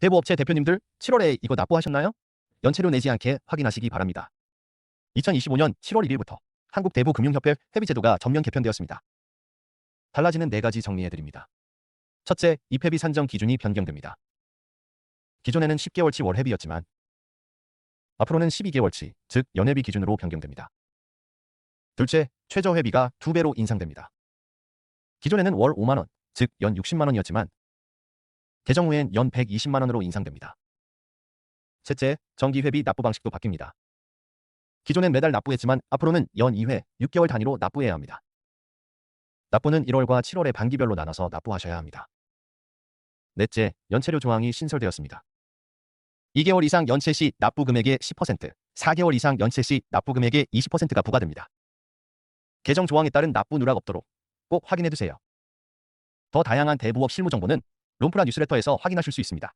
대부업체 대표님들 7월에 이거 납부하셨나요? 연체료 내지 않게 확인하시기 바랍니다. 2025년 7월 1일부터 한국대부금융협회 회비제도가 전면 개편되었습니다. 달라지는 네 가지 정리해드립니다. 첫째, 입회비 산정 기준이 변경됩니다. 기존에는 10개월치 월회비였지만 앞으로는 12개월치, 즉 연회비 기준으로 변경됩니다. 둘째, 최저회비가 2배로 인상됩니다. 기존에는 월 5만원, 즉 연 60만원이었지만 개정 후엔 연 120만원으로 인상됩니다. 셋째, 정기회비 납부 방식도 바뀝니다. 기존엔 매달 납부했지만 앞으로는 연 2회, 6개월 단위로 납부해야 합니다. 납부는 1월과 7월의 반기별로 나눠서 납부하셔야 합니다. 넷째, 연체료 조항이 신설되었습니다. 2개월 이상 연체 시 납부 금액의 10%, 4개월 이상 연체 시 납부 금액의 20%가 부과됩니다. 개정 조항에 따른 납부 누락 없도록 꼭 확인해 두세요. 더 다양한 대부업 실무 정보는 롬프라 뉴스레터에서 확인하실 수 있습니다.